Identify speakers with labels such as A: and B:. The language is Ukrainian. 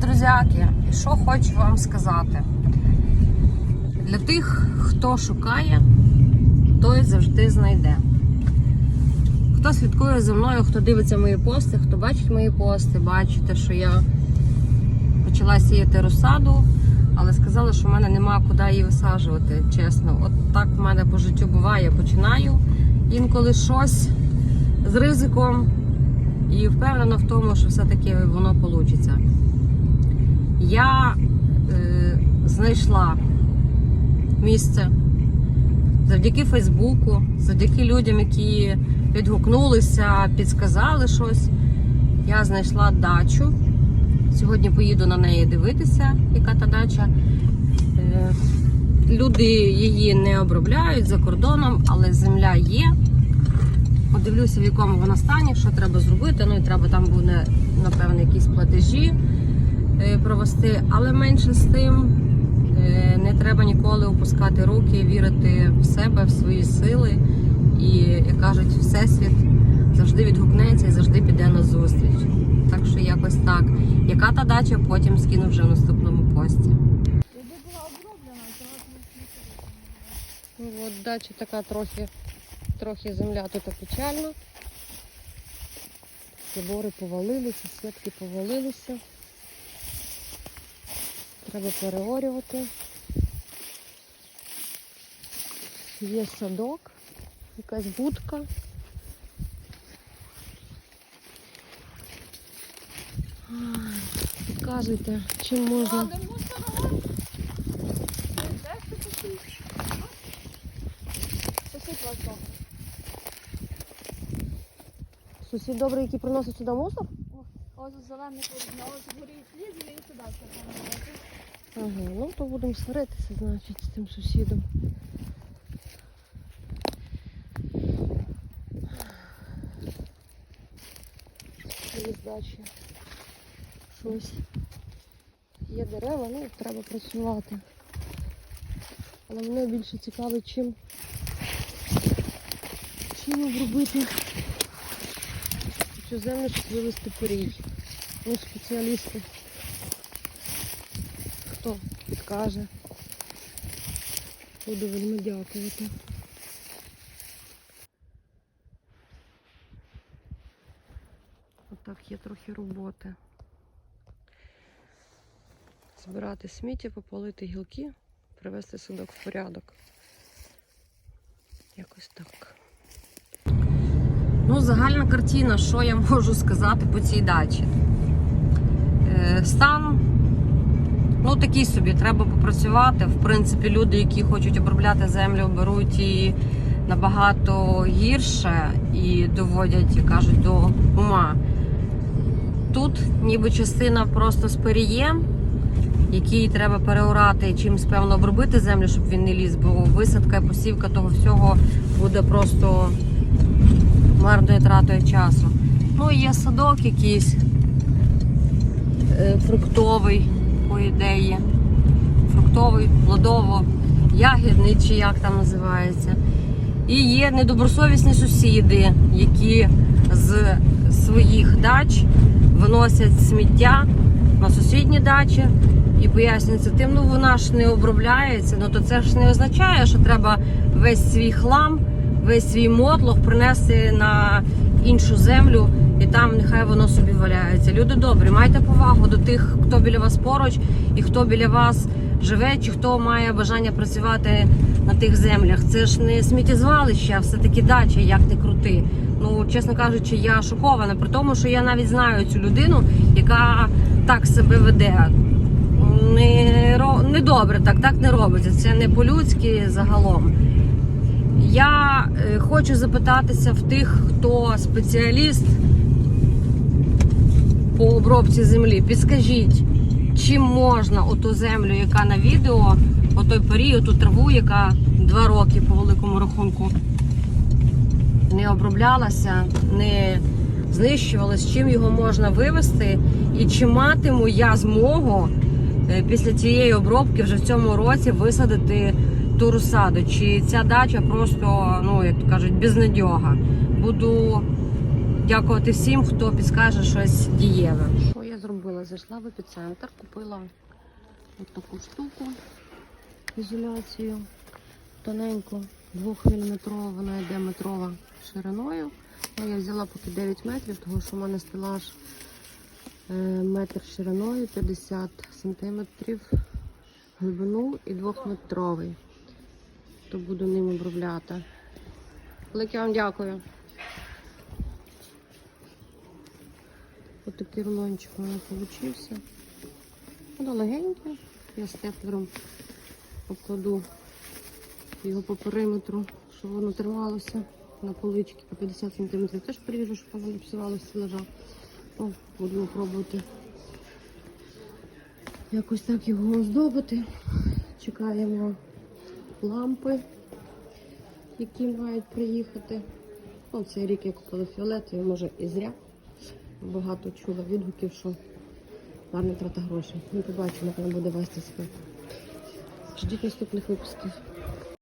A: друзяки! Що хочу вам сказати? Для тих, хто шукає, той завжди знайде. Хто слідкує за мною, хто дивиться мої пости, хто бачить мої пости, бачите, що я почала сіяти розсаду, але сказали, що в мене нема куди її висаджувати, чесно. От так в мене по життю буває. Починаю інколи щось з ризиком і впевнена в тому, що все-таки воно вийде. Я е, знайшла місце завдяки Фейсбуку, завдяки людям, які відгукнулися, підсказали щось. Я знайшла дачу. Сьогодні поїду на неї дивитися, яка та дача. Е, Люди її не обробляють за кордоном, але земля є. Подивлюся, в якому вона стані, що треба зробити. Ну і треба там буде, напевно, якісь платежі провести. Але менше з тим е, не треба ніколи опускати руки, вірити в себе, в свої сили. І, як кажуть, всесвіт завжди відгукнеться і завжди піде на зустріч. Так що якось так. Яка та дача, потім скину вже в наступному пості. Ну, от дача така трохи, трохи земля тут печальна. Забори повалилися, сітки повалилися. Треба переорювати. Є садок, якась будка. Ай, Підказуйте, чим можна.
B: Сусід
A: добрий, який приносить сюди мусор?
B: Зелений порівня, ось горить ліс, і він все
A: Ага, ну то будемо сваритися, значить, з тим сусідом. Здачі. Щось. Є дерева, ну треба працювати. Але мене більше цікавить, чим, чим обробити цю землю, щоб вивести порій. Ну, спеціалісти хто підкаже. Буду вельми дякувати. Отак є трохи роботи. Збирати сміття, попалити гілки, привести садок в порядок. Якось так. Ну, загальна картина, що я можу сказати по цій дачі. Е, Стан Ну, такий собі, треба попрацювати. В принципі, люди, які хочуть обробляти землю, беруть її набагато гірше і доводять, кажуть, до ума. Тут ніби частина просто з перієм, який треба переорати і чимось певно обробити землю, щоб він не ліз, бо висадка і посівка того всього буде просто марною тратою часу. Ну є садок якийсь е, фруктовий по ідеї. Фруктовий, плодово, ягідний чи як там називається. І є недобросовісні сусіди, які з своїх дач виносять сміття на сусідні дачі і пояснюється тим, ну вона ж не обробляється, ну то це ж не означає, що треба весь свій хлам, весь свій мотлох принести на іншу землю і там нехай воно собі валяється. Люди добрі, майте повагу до тих, хто біля вас поруч і хто біля вас живе, чи хто має бажання працювати на тих землях. Це ж не сміттєзвалище, а все-таки дача, як не крути. Ну, чесно кажучи, я шокована при тому, що я навіть знаю цю людину, яка так себе веде. Не, не добре, так, так не робиться. Це не по-людськи загалом. Я е, хочу запитатися в тих, хто спеціаліст по обробці землі. Підскажіть, чим можна оту землю, яка на відео, отой період, ту траву, яка два роки по великому рахунку не оброблялася, не знищувалась, чим його можна вивести, і чи матиму я змогу е, після цієї обробки вже в цьому році висадити ту розсаду. Чи ця дача просто, ну як то кажуть, безнадьога. Буду дякувати всім, хто підскаже щось дієве. Що я зробила? зайшла в епіцентр, купила от таку штуку ізоляцію. Тоненьку, 2-мм, вона йде метрова шириною. Ну, я взяла поки 9 метрів, тому що в мене стелаж е, метр шириною, 50 сантиметрів глибину і 2-метровий. То буду ним обробляти. Велике вам дякую. Ось такий рулончик у мене вийшов. Воно легеньке. Я степлером покладу його по периметру, щоб воно трималося на полички по 50 см. Теж приріжу, щоб воно не псувалося лежа. О, буду пробувати якось так його оздобити. Чекаємо лампи, які мають приїхати. Ну, цей рік я купила фіолетові, може і зря. Багато чула відгуків, що гарна трата грошей. Ми побачимо, як вона буде вести себе. Ждіть наступних випусків.